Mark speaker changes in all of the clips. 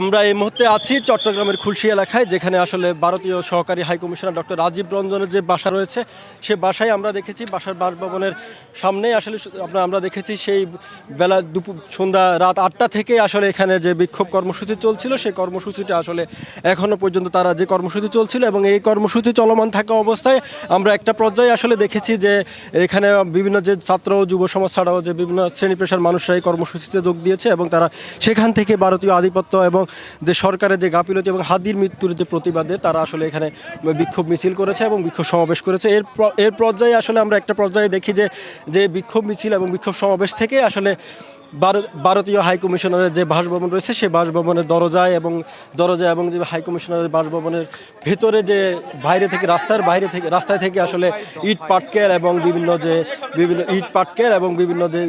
Speaker 1: আমরা এই মুহূর্তে আছি চট্টগ্রামের খুলশি এলাকায়, যেখানে আসলে ভারতীয় সহকারী হাই কমিশনার ডক্টর রাজীব রঞ্জনের যে বাসা রয়েছে, সে বাসায় আমরা দেখেছি, বাসার বাসভবনের সামনে আসলে সু- আমরা দেখেছি সেই বেলা দুপুর, সন্ধ্যা রাত আটটা থেকে আসলে এখানে যে বিক্ষোভ কর্মসূচি চলছিল, সেই কর্মসূচিটা আসলে এখনও পর্যন্ত তারা যে কর্মসূচি চলছিল এবং এই কর্মসূচি চলমান থাকা অবস্থায় আমরা একটা পর্যায়ে আসলে দেখেছি যে এখানে বিভিন্ন যে ছাত্র যুব সমাজ ছাড়াও যে বিভিন্ন শ্রেণি পেশার মানুষরা এই কর্মসূচিতে যোগ দিয়েছে এবং তারা সেখান থেকে ভারতীয় আধিপত্য এবং যে সরকারের যে গাফিলতি এবং হাদির মৃত্যুর যে প্রতিবাদে তারা আসলে এখানে বিক্ষোভ মিছিল করেছে এবং বিক্ষোভ সমাবেশ করেছে। এর এর পর্যায়ে আসলে আমরা একটা পর্যায়ে দেখি যে যে বিক্ষোভ মিছিল এবং বিক্ষোভ সমাবেশ থেকে আসলে ভারতীয় হাই কমিশনারের যে বাসভবন রয়েছে সেই বাসভবনের দরজায় এবং দরজা এবং যে হাই কমিশনারের বাসভবনের ভেতরে যে বাইরে থেকে রাস্তার বাইরে থেকে, রাস্তায় থেকে আসলে ইট পাটকেল এবং বিভিন্ন যে, বিভিন্ন ইট পাটকেল এবং বিভিন্ন যে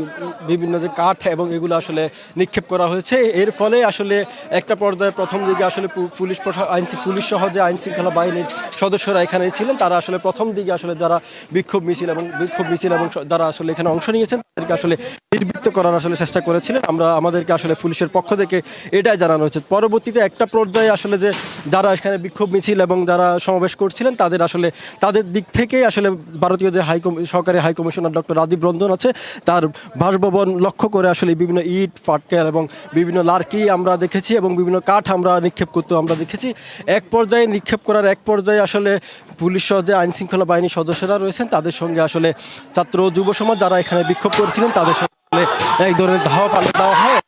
Speaker 1: বিভিন্ন যে কাঠ এবং এগুলো আসলে নিক্ষেপ করা হয়েছে। এর ফলে আসলে একটা পর্যায়ে প্রথম দিকে আসলে পুলিশ প্রশা, আইন পুলিশ সহ যে আইন শৃঙ্খলা বাহিনীর সদস্যরা এখানে ছিলেন, তারা আসলে প্রথম দিকে আসলে যারা বিক্ষোভ মিছিল এবং, বিক্ষোভ মিছিল এবং যারা আসলে এখানে অংশ নিয়েছেন, তাদেরকে আসলে নির্বৃত্ত করার আসলে চেষ্টা করেছিলেন। আমরা আমাদেরকে আসলে পুলিশের পক্ষ থেকে এটাই জানানো হয়েছে পরবর্তীতে একটা পর্যায়ে আসলে যে যারা এখানে বিক্ষোভ মিছিল এবং যারা সমাবেশ করছিলেন, তাদের আসলে তাদের দিক থেকে আসলে ভারতীয় যে হাই সহকারী high commissioner doctor Rajiv Ranjan আছে, তার বাসভবন লক্ষ্য করে আসলে বিভিন্ন ইট, ফাটকেল এবং বিভিন্ন লার্কি আমরা দেখেছি এবং বিভিন্ন কাঠ আমরা নিক্ষেপ করতেও আমরা দেখেছি। এক পর্যায়ে নিক্ষেপ করার এক পর্যায়ে আসলে পুলিশ সহ যে আইন শৃঙ্খলা বাহিনীর সদস্যরা রয়েছেন, তাদের সঙ্গে আসলে ছাত্র যুব সমাজ যারা এখানে বিক্ষোভ করেছিলেন, তাদের সঙ্গে এক ধরনের ধাওয়া পাল্টে দেওয়া হয়।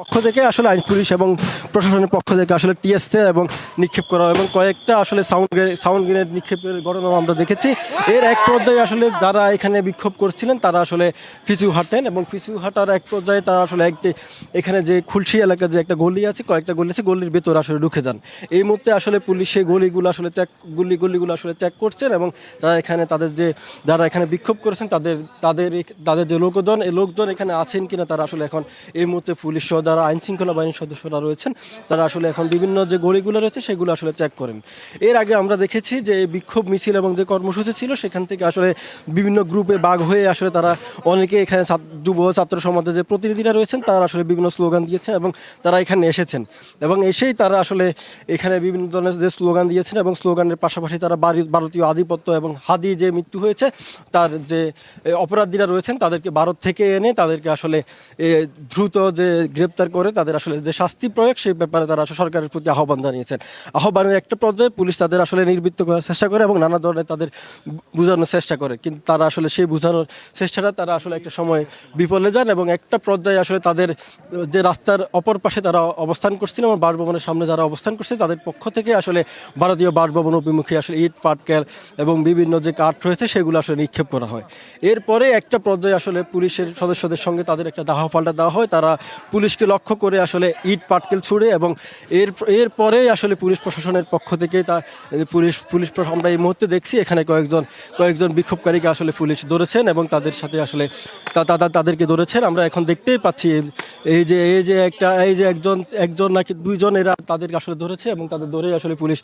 Speaker 1: পক্ষ থেকে আসলে আইন, পুলিশ এবং প্রশাসনের পক্ষ থেকে আসলে টিএসসি এবং নিক্ষেপ করা এবং কয়েকটা আসলে সাউন্ড সাউন্ড গ্রেনেড নিক্ষেপের ঘটনাও আমরা দেখেছি। এর এক পর্যায়ে আসলে যারা এখানে বিক্ষোভ করছিলেন, তারা আসলে পিছু হাঁটেন এবং পিছু হাঁটার এক পর্যায়ে তারা আসলে এক এখানে যে খুলশি এলাকার যে একটা গলি আছে, কয়েকটা গলি আছে, গলির ভেতরে আসলে ঢুকে যান। এই মুহূর্তে আসলে পুলিশ সেই গলিগুলো আসলে চেক গলি, গলিগুলো আসলে চেক করছেন এবং তারা এখানে তাদের যে, যারা এখানে বিক্ষোভ করেছেন, তাদের তাদের তাদের যে লোকজন, এই লোকজন এখানে আছেন কিনা তারা আসলে এখন এই মুহূর্তে পুলিশ সহ যারা আইন শৃঙ্খলা বাহিনীর সদস্যরা রয়েছেন, তারা আসলে এখন বিভিন্ন যে গলিগুলো রয়েছে সেগুলো আসলে চেক করেন। এর আগে আমরা দেখেছি যে বিক্ষোভ মিছিল এবং যে কর্মসূচি ছিল, সেখান থেকে আসলে বিভিন্ন গ্রুপে বাঘ হয়ে আসলে তারা অনেকে এখানে যুব ছাত্র সমাজের যে প্রতিনিধিরা রয়েছেন, তারা আসলে বিভিন্ন স্লোগান দিয়েছেন এবং তারা এখানে এসেছেন। এবং এসেই তারা আসলে এখানে বিভিন্ন ধরনের যে স্লোগান দিয়েছেন এবং স্লোগানের পাশাপাশি তারা ভারতীয় আধিপত্য এবং হাদি যে মৃত্যু হয়েছে, তার যে অপরাধীরা রয়েছেন, তাদেরকে ভারত থেকে এনে তাদেরকে আসলে দ্রুত যে গ্রেপ্তার করে তাদের আসলে যে শাস্তি প্রয়োগ, সেই ব্যাপারে তারা সরকারের প্রতি আহ্বান জানিয়েছেন। আহ্বানের একটা পর্যায়ে পুলিশ তাদের আসলে নির্বৃত্ত করার চেষ্টা করে এবং নানা ধরনের তাদের বোঝানোর চেষ্টা করে। কিন্তু তারা আসলে সেই বোঝানোর চেষ্টাটা তারা আসলে একটা সময় বিফলে যান এবং একটা পর্যায়ে আসলে তাদের যে রাস্তার অপর পাশে তারা অবস্থান করছিলেন এবং বাসভবনের সামনে যারা অবস্থান করছে, তাদের পক্ষ থেকে আসলে ভারতীয় বাসভবন অভিমুখে আসলে ইট, পাটকেল এবং বিভিন্ন যে কাঠ রয়েছে, সেগুলো আসলে নিক্ষেপ করা হয়। এরপরে একটা পর্যায়ে আসলে পুলিশের সদস্যদের সঙ্গে তাদের একটা দাহ পাল্টা দেওয়া হয়। তারা পুলিশকে লক্ষ্য করে আসলে ইট পাটকেল ছুড়ে এবং এর এরপরেই আসলে পুলিশ প্রশাসনের পক্ষ থেকে তা পুলিশ পুলিশ আমরা এই মুহূর্তে দেখছি এখানে কয়েকজন কয়েকজন বিক্ষোভকারীকে আসলে পুলিশ ধরেছেন এবং তাদের সাথে আসলে তাদেরকে ধরেছেন। আমরা এখন দেখতেই পাচ্ছি এই যে এই যে একটা, এই যে একজন একজন নাকি দুইজন এরা তাদেরকে আসলে ধরেছে এবং তাদের ধরেই আসলে পুলিশ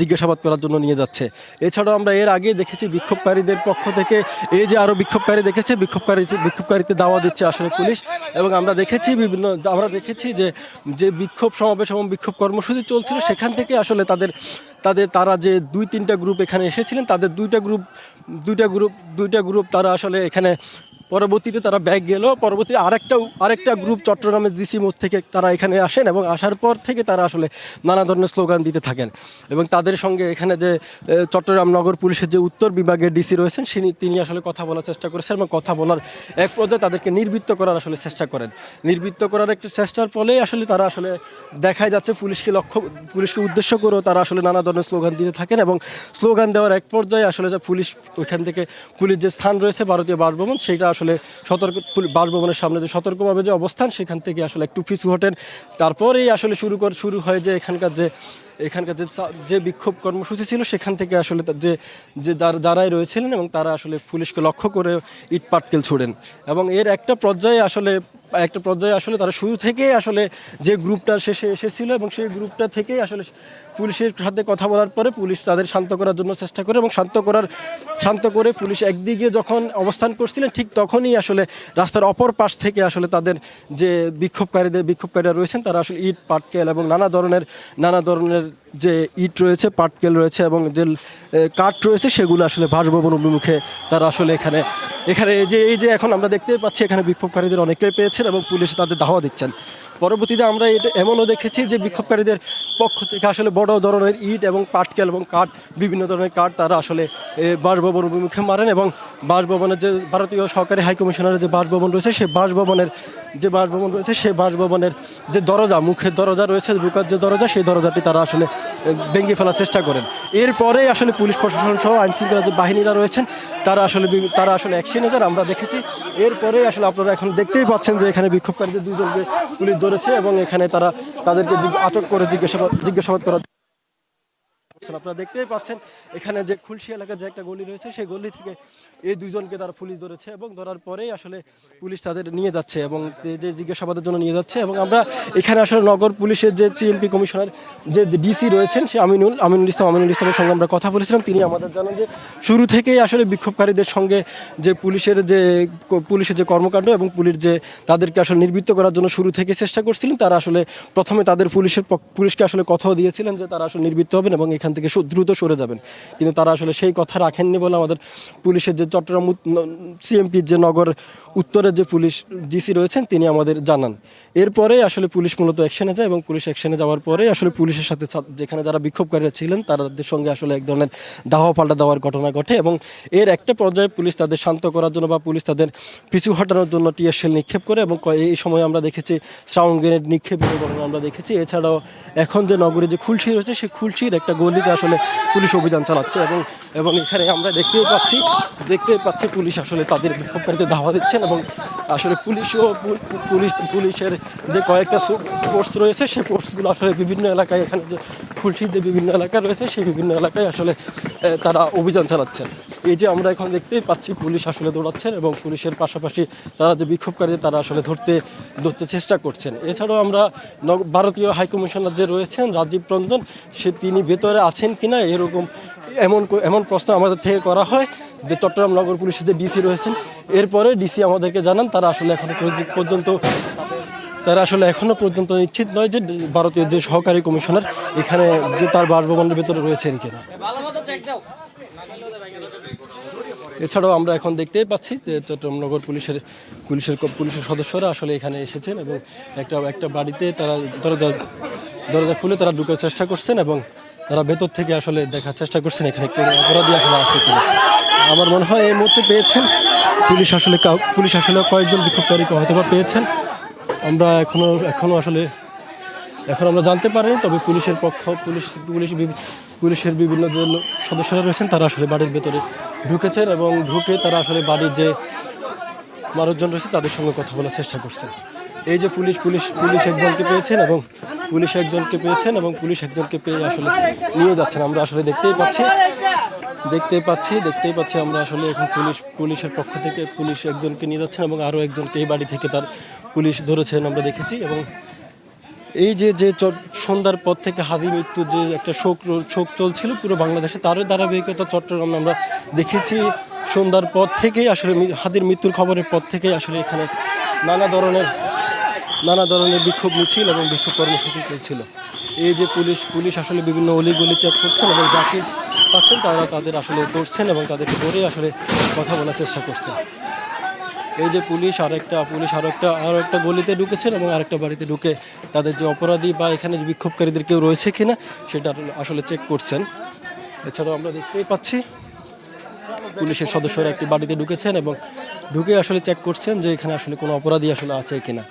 Speaker 1: জিজ্ঞাসাবাদ করার জন্য নিয়ে যাচ্ছে। এছাড়াও আমরা এর আগে দেখেছি বিক্ষোভকারীদের পক্ষ থেকে এই যে আরও বিক্ষোভকারী দেখেছে, বিক্ষোভকারী, বিক্ষোভকারীতে দাওয়া দিচ্ছে আসলে পুলিশ এবং আমরা দেখেছি বিভিন্ন আমরা দেখেছি যে যে বিক্ষোভ সমাবেশ এবং বিক্ষোভ কর্মসূচি চলছিল, সেখান থেকে আসলে তাদের তাদের তারা যে দুই তিনটা গ্রুপ এখানে এসেছিলেন, তাদের দুইটা গ্রুপ দুইটা গ্রুপ দুইটা গ্রুপ তারা আসলে এখানে পরবর্তীতে তারা ব্যাগ গেল। পরবর্তী আরেকটা আরেকটা গ্রুপ চট্টগ্রামের জিসি মোড় থেকে তারা এখানে আসেন এবং আসার পর থেকে তারা আসলে নানা ধরনের স্লোগান দিতে থাকেন। এবং তাদের সঙ্গে এখানে যে চট্টগ্রাম নগর পুলিশের যে উত্তর বিভাগের ডিসি রয়েছেন তিনি আসলে কথা বলার চেষ্টা করেছেন এবং কথা বলার এক পর্যায়ে তাদেরকে নির্বৃত্ত করার আসলে চেষ্টা করেন। নির্বৃত্ত করার একটা চেষ্টার ফলে আসলে তারা আসলে দেখাই যাচ্ছে পুলিশকে লক্ষ্য, পুলিশকে উদ্দেশ্য করেও তারা আসলে নানা ধরনের স্লোগান দিতে থাকেন এবং স্লোগান দেওয়ার এক পর্যায়ে আসলে যে পুলিশ, ওইখান থেকে পুলিশ যে স্থান রয়েছে, ভারতীয় বাসভবন সেইটা আসলে সতর্ক বাসভবনের সামনে যে সতর্কভাবে যে অবস্থান, সেখান থেকে আসলে একটু পিছু হটেন। তারপরেই আসলে শুরু কর শুরু হয় যে এখানকার যে এখানকার যে যে বিক্ষোভ কর্মসূচি ছিল, সেখান থেকে আসলে যে যে যার- যারাই রয়েছিলেন এবং তারা আসলে পুলিশকে লক্ষ্য করে ইট পাটকেল ছুড়েন। এবং এর একটা পর্যায়ে আসলে একটা পর্যায়ে আসলে তারা শুরু থেকেই আসলে যে গ্রুপটা শেষে এসেছিল এবং সেই গ্রুপটা থেকেই আসলে পুলিশের সাথে কথা বলার পরে পুলিশ তাদের শান্ত করার জন্য চেষ্টা করে এবং শান্ত করার, শান্ত করে পুলিশ একদিকে যখন অবস্থান করছিলেন ঠিক তখনই আসলে রাস্তার অপর পাশ থেকে আসলে তাদের যে বিক্ষোভকারীদের, বিক্ষোভকারীরা রয়েছেন তারা আসলে ইট, পাটকেল এবং নানা ধরনের নানা ধরনের যে ইট রয়েছে, পাটকেল রয়েছে এবং যে কাঠ রয়েছে সেগুলো আসলে বাসভবন অভিমুখে তারা আসলে এখানে এখানে এই যে এই যে এখন আমরা দেখতে পাচ্ছি, এখানে বিক্ষোভকারীদের অনেকে পেয়েছেন এবং পুলিশ তাদের দাওয়া দিচ্ছেন। পরবর্তীতে আমরা এটা এমনও দেখেছি যে বিক্ষোভকারীদের পক্ষ থেকে আসলে বড় ধরনের ইট এবং পাটকেল এবং কাঠ, বিভিন্ন ধরনের কাঠ তারা আসলে বাসভবন অভিমুখে মারেন এবং বাসভবনের যে ভারতীয় সরকারি হাইকমিশনারের যে বাসভবন রয়েছে সেই বাসভবনের যে বাসভবন রয়েছে সেই বাসভবনের যে দরজা, মুখের দরজা রয়েছে ঢুকার যে দরজা, সেই দরজাটি তারা আসলে ভেঙে ফেলার চেষ্টা করেন। এরপরে আসলে পুলিশ প্রশাসন সহ আইন শৃঙ্খলা যে বাহিনীরা রয়েছেন, তারা আসলে তারা আসলে অ্যাকশনে যান, আমরা দেখেছি। এরপরে আসলে আপনারা এখন দেখতেই পাচ্ছেন যে এখানে বিক্ষোভকারীদের দুজনকে পুলিশ ধরেছে এবং এখানে তারা তাদেরকে আটক করে জিজ্ঞাসাবাদ জিজ্ঞাসাবাদ করা করছেন। আপনারা দেখতেই পাচ্ছেন, এখানে যে খুলশি এলাকার যে একটা গলি রয়েছে, সেই গলি থেকে এই দুইজনকে তারা পুলিশ ধরেছে এবং ধরার পরেই আসলে পুলিশ তাদের নিয়ে যাচ্ছে এবং যে জিজ্ঞাসাবাদের জন্য নিয়ে যাচ্ছে এবং আমরা এখানে আসলে নগর পুলিশের যে সিএমপি কমিশনার যে ডিসি রয়েছেন, সে আমিনুল আমিনুল ইসলাম, আমিনুল ইসলামের সঙ্গে আমরা কথা বলেছিলাম। তিনি আমাদের জানান যে শুরু থেকেই আসলে বিক্ষোভকারীদের সঙ্গে যে পুলিশের যে পুলিশের যে কর্মকাণ্ড এবং পুলিশ যে তাদেরকে আসলে নির্বৃত্ত করার জন্য শুরু থেকে চেষ্টা করছিলেন, তারা আসলে প্রথমে তাদের পুলিশের পুলিশকে আসলে কথাও দিয়েছিলেন যে তারা আসলে নির্বৃত্ত হবেন এবং এখান থেকে দ্রুত সরে যাবেন। কিন্তু তারা আসলে সেই কথা রাখেননি বলে আমাদের পুলিশের যে চট্টগ্রাম সিএমপির যে নগর উত্তরের যে পুলিশ ডিসি রয়েছেন, তিনি আমাদের জানান। এরপরে আসলে পুলিশ মূলত অ্যাকশনে যায় এবং পুলিশ অ্যাকশনে যাওয়ার পরে আসলে পুলিশের সাথে যেখানে যারা বিক্ষোভকারীরা ছিলেন, তাদের সঙ্গে আসলে এক ধরনের দাহ পাল্টা দেওয়ার ঘটনা ঘটে এবং এর একটা পর্যায়ে পুলিশ তাদের শান্ত করার জন্য বা পুলিশ তাদের পিছু হটানোর জন্য টিয়ারশেল নিক্ষেপ করে এবং এই সময় আমরা দেখেছি সাউন্ড গ্রেনেড নিক্ষেপের ঘটনা আমরা দেখেছি। এছাড়াও এখন যে নগরে যে খুলশি রয়েছে, সেই খুলশির একটা গলিতে আসলে পুলিশ অভিযান চালাচ্ছে এবং এবং এখানে আমরা দেখতেও পাচ্ছি দেখতে পাচ্ছি পুলিশ আসলে তাদের বিক্ষোভকারীদের ধাওয়া দিচ্ছেন এবং আসলে পুলিশও পুলিশ, পুলিশের যে কয়েকটা ফোর্স রয়েছে সেই ফোর্সগুলো আসলে বিভিন্ন এলাকায় এখানে যে, খুলশির যে বিভিন্ন এলাকা রয়েছে, সেই বিভিন্ন এলাকায় আসলে তারা অভিযান চালাচ্ছেন। এই যে আমরা এখন দেখতেই পাচ্ছি পুলিশ আসলে দৌড়াচ্ছেন এবং পুলিশের পাশাপাশি তারা যে বিক্ষোভকারী, তারা আসলে ধরতে ধরতে চেষ্টা করছেন। এছাড়াও আমরা ভারতীয় হাইকমিশনার যে রয়েছেন, রাজীব রঞ্জন, সে তিনি ভেতরে আছেন কিনা এরকম এমন এমন প্রশ্ন আমাদের থেকে করা হয় যে চট্টগ্রাম নগর পুলিশের যে ডিসি রয়েছেন, এরপরে ডিসি আমাদেরকে জানান, তারা আসলে এখনও পর্য- পর্যন্ত, তারা আসলে এখনও পর্যন্ত নিশ্চিত নয় যে ভারতীয় যে সহকারী কমিশনার এখানে যে তার বাসভবনের ভেতরে রয়েছেন কিনা। এছাড়াও আমরা এখন দেখতেই পাচ্ছি যে চট্টগ্রাম নগর পুলিশের পুলিশের পুলিশের সদস্যরা আসলে এখানে এসেছেন এবং একটা একটা বাড়িতে তারা দরজা দরজা খুলে তারা ঢুকার চেষ্টা করছেন এবং তারা ভেতর থেকে আসলে দেখার চেষ্টা করছেন এখানে কোনো অপরাধী আসলে আসছে কিনা। আমার মনে হয় এই মুহূর্তে পেয়েছেন। পুলিশ আসলে কাউ- পুলিশ আসলে কয়েকজন বিক্ষোভকারীকে হয়তো বা পেয়েছেন। আমরা এখনও এখনও আসলে, এখন আমরা জানতে পারিনি, তবে পুলিশের পক্ষ, পুলিশ পুলিশ পুলিশের বিভিন্ন যে সদস্যরা রয়েছেন, তারা আসলে বাড়ির ভেতরে ঢুকেছেন এবং ঢুকে তারা আসলে বাড়ির যে মানুষজন রয়েছে তাদের সঙ্গে কথা বলার চেষ্টা করছেন। এই যে পুলিশ পুলিশ পুলিশ একজনকে পেয়েছেন এবং পুলিশ একজনকে পেয়েছেন এবং পুলিশ একজনকে পেয়ে আসলে নিয়ে যাচ্ছেন। আমরা আসলে দেখতেই পাচ্ছি দেখতেই পাচ্ছি দেখতেই পাচ্ছি আমরা আসলে এখন পুলিশ, পুলিশের পক্ষ থেকে পুলিশ একজনকে নিয়ে যাচ্ছেন এবং আরও একজনকে এই বাড়ি থেকে তার পুলিশ ধরেছেন আমরা দেখেছি এবং এই যে যে সন্ধ্যার পর থেকে হাদি মৃত্যুর যে একটা শোক শোক চলছিল পুরো বাংলাদেশে তারই ধারাবাহিকতা চট্টগ্রামে আমরা দেখেছি। সন্ধ্যার পর থেকেই আসলে হাদির মৃত্যুর খবরের পর থেকেই আসলে এখানে নানা ধরনের নানা ধরনের বিক্ষোভ মিছিল এবং বিক্ষোভ কর্মসূচি চলছিল। এই যে পুলিশ পুলিশ আসলে বিভিন্ন অলিগলি চেক করছেন এবং যাকে পাচ্ছেন তারা তাদের আসলে ধরছেন এবং তাদেরকে ধরে আসলে কথা বলার চেষ্টা করছেন। এই যে পুলিশ আর একটা পুলিশ আরেকটা আরও একটা গলিতে ঢুকেছেন এবং আরেকটা বাড়িতে ঢুকে তাদের যে অপরাধী বা এখানে যে বিক্ষোভকারীদের কেউ রয়েছে কিনা সেটা আসলে চেক করছেন। এছাড়াও আমরা দেখতেই পাচ্ছি পুলিশের সদস্যরা একটি বাড়িতে ঢুকেছেন এবং ঢুকে আসলে চেক করছেন যে এখানে আসলে কোনো অপরাধী আসলে আছে কিনা।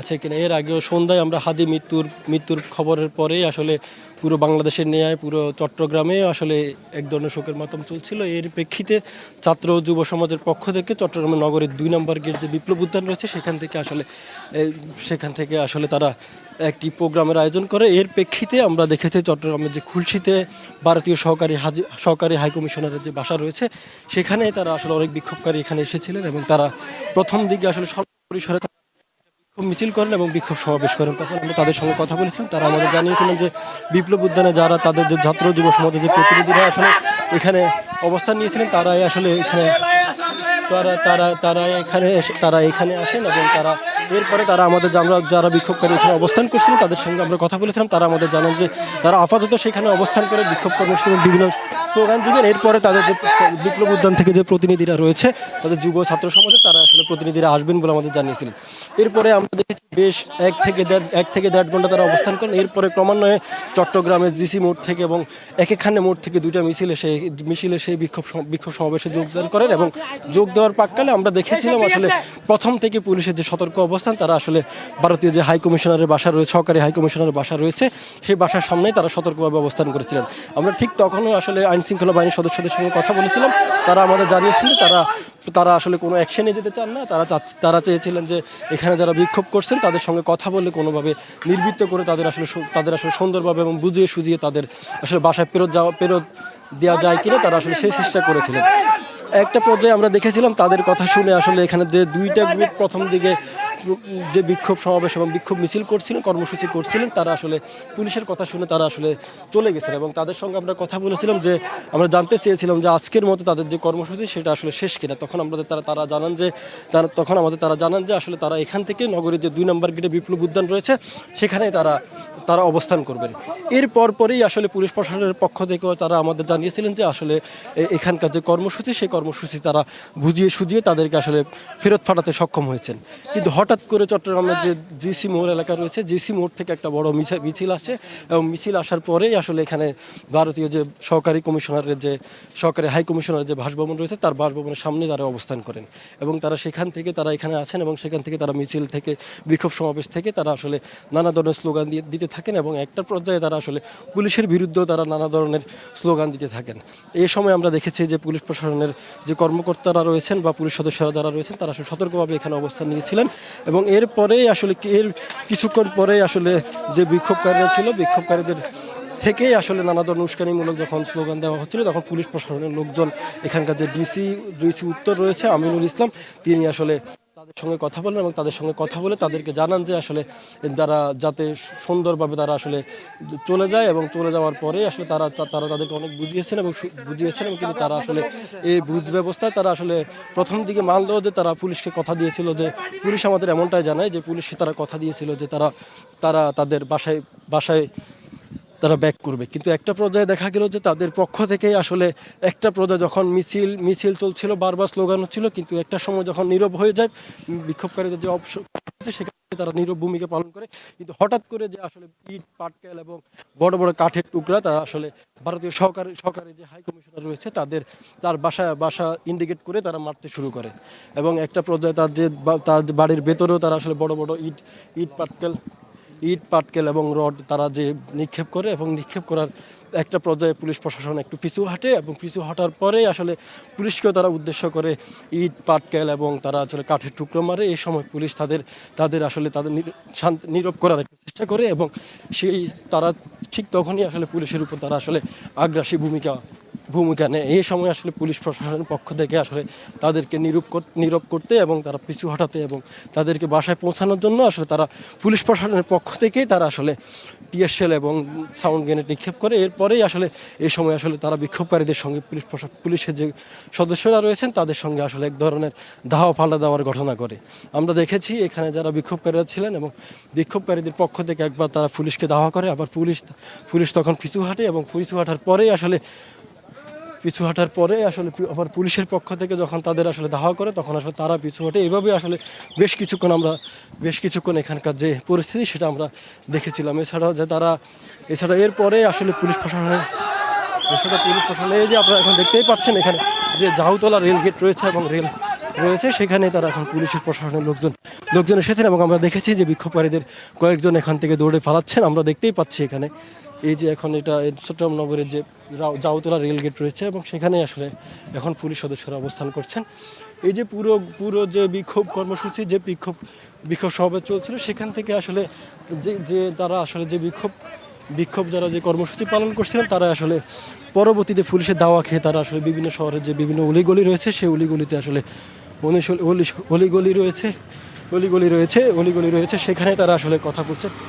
Speaker 1: আছে কিনা? এর আগেও সন্ধ্যায় আমরা হাদি মৃত্যুর মৃত্যুর খবরের পরেই আসলে পুরো বাংলাদেশের ন্যায়, পুরো চট্টগ্রামে আসলে এক ধরনের শোকের মাতম চলছিল। এর প্রেক্ষিতে ছাত্র যুব সমাজের পক্ষ থেকে চট্টগ্রাম নগরের দুই নম্বর গেট যে বিপ্লব উদ্যান রয়েছে, সেখান থেকে আসলে সেখান থেকে আসলে তারা একটি প্রোগ্রামের আয়োজন করে। এর প্রেক্ষিতে আমরা দেখেছি চট্টগ্রামের যে খুলশিতে ভারতীয় সহকারী হাজি, সহকারী হাইকমিশনারের যে বাসা রয়েছে, সেখানে তারা আসলে অনেক বিক্ষোভকারী এখানে এসেছিলেন এবং তারা প্রথম দিকে আসলে স্বল্প পরিসরে তারা বিক্ষোভ মিছিল করেন এবং বিক্ষোভ সমাবেশ করেন। তখন আমরা তাদের সঙ্গে কথা বলেছিলাম। তারা আমাদের জানিয়েছিলেন যে, বিপ্লব উদ্যানে যারা তাদের যে ছাত্র যুব সমাজের যে প্রতিনিধিরা আসলে এখানে অবস্থান নিয়েছিলেন, তারাই আসলে এখানে, তারা তারা তারা এখানে তারা এখানে আসেন এবং তারা এরপরে তারা আমাদের আমরা যারা বিক্ষোভকারী এখানে অবস্থান করছিলেন, তাদের সঙ্গে আমরা কথা বলেছিলাম। তারা আমাদের জানান যে তারা আপাতত সেখানে অবস্থান করে বিক্ষোভ কর্মসূচি বিভিন্ন স্লোগান দিবেন। এরপরে তাদের যে বিপ্লব উদ্যান থেকে যে প্রতিনিধিরা রয়েছে, তাদের যুব ছাত্র সমাজে তারা আসলে প্রতিনিধিরা আসবেন বলে আমাদের জানিয়েছিলেন। এরপরে আমরা দেখেছি বেশ এক থেকে দেড় এক থেকে দেড় ঘণ্টা তারা অবস্থান করেন। এরপরে ক্রমান্বয়ে চট্টগ্রামের জিসি মোড় থেকে এবং এক একখানে মোড় থেকে দুইটা মিছিলে সেই মিছিলে সেই বিক্ষোভ বিক্ষোভ সমাবেশে যোগদান করেন এবং যোগ দেওয়ার পাককালে আমরা দেখেছিলাম আসলে প্রথম থেকে পুলিশের যে সতর্ক অবস্থান, তারা আসলে ভারতীয় যে হাই কমিশনারের বাসা রয়েছে সহকারী হাই কমিশনারের বাসা রয়েছে, সেই বাসার সামনেই তারা সতর্কভাবে অবস্থান করেছিলেন। আমরা ঠিক তখনও আসলে আইন শৃঙ্খলা বাহিনীর সদস্যদের সঙ্গে কথা বলেছিলাম। তারা আমাদের জানিয়েছিলেন তারা তারা আসলে কোনো অ্যাকশনে যেতে চান না। তারা তারা চেয়েছিলেন যে এখানে যারা বিক্ষোভ করছেন, তাদের সঙ্গে কথা বলে কোনোভাবে নির্বৃত্ত করে তাদের আসলে তাদের আসলে সুন্দরভাবে এবং বুঝিয়ে সুজিয়ে তাদের আসলে বাসায় ফেরত যাওয়া, ফেরত দেওয়া যায় কিনা, তারা আসলে সেই চেষ্টা করেছিলেন। একটা পর্যায়ে আমরা দেখেছিলাম, তাদের কথা শুনে আসলে এখানে যে দুইটা গ্রুপ প্রথম দিকে যে বিক্ষোভ সমাবেশ এবং বিক্ষোভ মিছিল করছিলেন, কর্মসূচি করছিলেন, তারা আসলে পুলিশের কথা শুনে তারা আসলে চলে গেছেন এবং তাদের সঙ্গে আমরা কথা বলেছিলাম যে, আমরা জানতে চেয়েছিলাম যে আজকের মতো তাদের যে কর্মসূচি সেটা আসলে শেষ কিনা। তখন আমাদের তারা তারা জানান যে, তারা, তখন আমাদের তারা জানান যে আসলে তারা এখান থেকে নগরের যে দুই নম্বর গেটে বিপ্লব উদ্যান রয়েছে সেখানে তারা তারা অবস্থান করবেন। এর পরপরই আসলে পুলিশ প্রশাসনের পক্ষ থেকেও তারা আমাদের জানিয়েছিলেন যে আসলে এখানকার যে কর্মসূচি, সেই কর্মসূচি তারা বুঝিয়ে সুঝিয়ে তাদেরকে আসলে ফেরত ফাটাতে সক্ষম হয়েছেন। কিন্তু হঠাৎ করে চট্টগ্রামের যে জিসি মোড় এলাকা রয়েছে, জিসি মোড় থেকে একটা বড় মিছিল মিছিল আসে এবং মিছিল আসার পরেই আসলে এখানে ভারতীয় যে সহকারী কমিশনারের যে, সহকারী হাই কমিশনারের যে বাসভবন রয়েছে, তার বাসভবনের সামনে তারা অবস্থান করেন এবং তারা সেখান থেকে তারা এখানে আছেন এবং সেখান থেকে তারা মিছিল থেকে, বিক্ষোভ সমাবেশ থেকে তারা আসলে নানা ধরনের স্লোগান দিয়ে, দিতে থাকেন এবং একটা পর্যায়ে তারা আসলে পুলিশের বিরুদ্ধেও তারা নানা ধরনের স্লোগান দিতে থাকেন। এই সময় আমরা দেখেছি যে পুলিশ প্রশাসনের যে কর্মকর্তারা রয়েছেন বা পুলিশ সদস্যরা যারা রয়েছেন, তারা আসলে সতর্কভাবে এখানে অবস্থান নিয়েছিলেন এবং এরপরেই আসলে এর কিছুক্ষণ পরেই আসলে যে বিক্ষোভকারীরা ছিল, বিক্ষোভকারীদের থেকেই আসলে নানা ধরনের উস্কানিমূলক যখন স্লোগান দেওয়া হচ্ছিল, তখন পুলিশ প্রশাসনের লোকজন, এখানকার যে ডিসি ডিসি উত্তর রয়েছে, আমিনুল ইসলাম, তিনি আসলে তাদের সঙ্গে কথা বলেন এবং তাদের সঙ্গে কথা বলে তাদেরকে জানান যে আসলে তারা যাতে সুন্দরভাবে তারা আসলে চলে যায় এবং চলে যাওয়ার পরে আসলে তারা তারা তাদেরকে অনেক বুঝিয়েছেন এবং বুঝিয়েছেন এবং কিন্তু তারা আসলে এই বুঝ ব্যবস্থায় তারা আসলে প্রথম দিকে মানলেও যে তারা পুলিশকে কথা দিয়েছিল যে পুলিশ আমাদের এমনটাই জানায় যে পুলিশকে তারা কথা দিয়েছিল যে তারা তারা তাদের বাসায় বাসায় তারা ব্যাক করবে। কিন্তু একটা পর্যায়ে দেখা গেল যে তাদের পক্ষ থেকে আসলে একটা পর্যায়ে যখন মিছিল মিছিল চলছিল, বারবার স্লোগান হচ্ছিল, কিন্তু একটা সময় যখন নীরব হয়ে যায়, বিক্ষোভকারীদের যে অপশন সেখানে তারা নীরব ভূমিকা পালন করে। কিন্তু হঠাৎ করে যে আসলে ইট, পাটকেল এবং বড় বড় কাঠের টুকরা, তারা আসলে ভারতীয় সহকারী সহকারী যে হাই কমিশনার রয়েছে, তাদের, তার বাসা বাসা ইন্ডিকেট করে তারা মারতে শুরু করে। এবং একটা পর্যায়ে তার যে তার বাড়ির ভেতরেও তারা আসলে বড় বড় ইট ইট, পাটকেল ইট, পাটকেল এবং রড তারা যে নিক্ষেপ করে এবং নিক্ষেপ করার একটা পর্যায়ে পুলিশ প্রশাসন একটু পিছু হাঁটে এবং পিছু হাঁটার পরে আসলে পুলিশকেও তারা উদ্দেশ্য করে ইট, পাটকেল এবং তারা আসলে কাঠের টুকরো মারে। এই সময় পুলিশ তাদের তাদের আসলে তাদের নীরব করার একটা চেষ্টা করে এবং সেই, তারা ঠিক তখনই আসলে পুলিশের উপর তারা আসলে আগ্রাসী ভূমিকা ভূমিকা নেয়। এই সময় আসলে পুলিশ প্রশাসনের পক্ষ থেকে আসলে তাদেরকে কর- নীরব করতে এবং তারা পিছু হটাতে এবং তাদেরকে বাসায় পৌঁছানোর জন্য আসলে তারা পুলিশ প্রশাসনের পক্ষ থেকেই তারা আসলে টিএসএল এবং সাউন্ড গ্রেনেড নিক্ষেপ করে। এরপরেই আসলে এই সময় আসলে তারা বিক্ষোভকারীদের সঙ্গে পুলিশ পুলিশের যে সদস্যরা রয়েছেন, তাদের সঙ্গে আসলে এক ধরনের দাহ পাল্লা দেওয়ার ঘটনা করে আমরা দেখেছি এখানে যারা বিক্ষোভকারীরা ছিলেন এবং বিক্ষোভকারীদের পক্ষ থেকে একবার তারা পুলিশকে দাওয়া করে, আবার পুলিশ পুলিশ তখন পিছু হাঁটে এবং পিছু হাঁটার পরেই আসলে পিছু হাঁটার পরে আসলে আবার পুলিশের পক্ষ থেকে যখন তাদের আসলে দাহা করে, তখন আসলে তারা পিছু হাঁটে। এভাবে আসলে বেশ কিছুক্ষণ আমরা, বেশ কিছুক্ষণ এখানকার যে পরিস্থিতি সেটা আমরা দেখেছিলাম। এছাড়াও যে তারা এছাড়া এরপরে আসলে পুলিশ প্রশাসনের এছাড়া পুলিশ প্রশাসনে যে আপনারা এখন দেখতেই পাচ্ছেন এখানে যে জাহুতলা রেল গেট রয়েছে এবং রেল রয়েছে, সেখানে তারা এখন পুলিশের প্রশাসনের লোকজন লোকজন এসেছেন এবং আমরা দেখেছি যে বিক্ষোভকারীদের কয়েকজন এখান থেকে দৌড়ে ফালাচ্ছেন আমরা দেখতেই পাচ্ছি এখানে এই যে এখন এটা চট্টগ্রাম নগরের যে জাউতলা রেল গেট রয়েছে এবং সেখানে আসলে এখন পুলিশ সদস্যরা অবস্থান করছেন। এই যে পুরো পুরো যে বিক্ষোভ কর্মসূচি, যে বিক্ষোভ বিক্ষোভ সমাবেশ চলছিল, সেখান থেকে আসলে যে যে তারা আসলে যে বিক্ষোভ বিক্ষোভ যারা যে কর্মসূচি পালন করছিলেন, তারা আসলে পরবর্তীতে পুলিশের দাওয়া খেয়ে তারা আসলে বিভিন্ন শহরের যে বিভিন্ন অলিগলি রয়েছে, সেই অলিগলিতে আসলে অলি- অলি- অলিগলি রয়েছে অলিগলি রয়েছে অলিগলি রয়েছে সেখানে তারা আসলে কথা বলছে।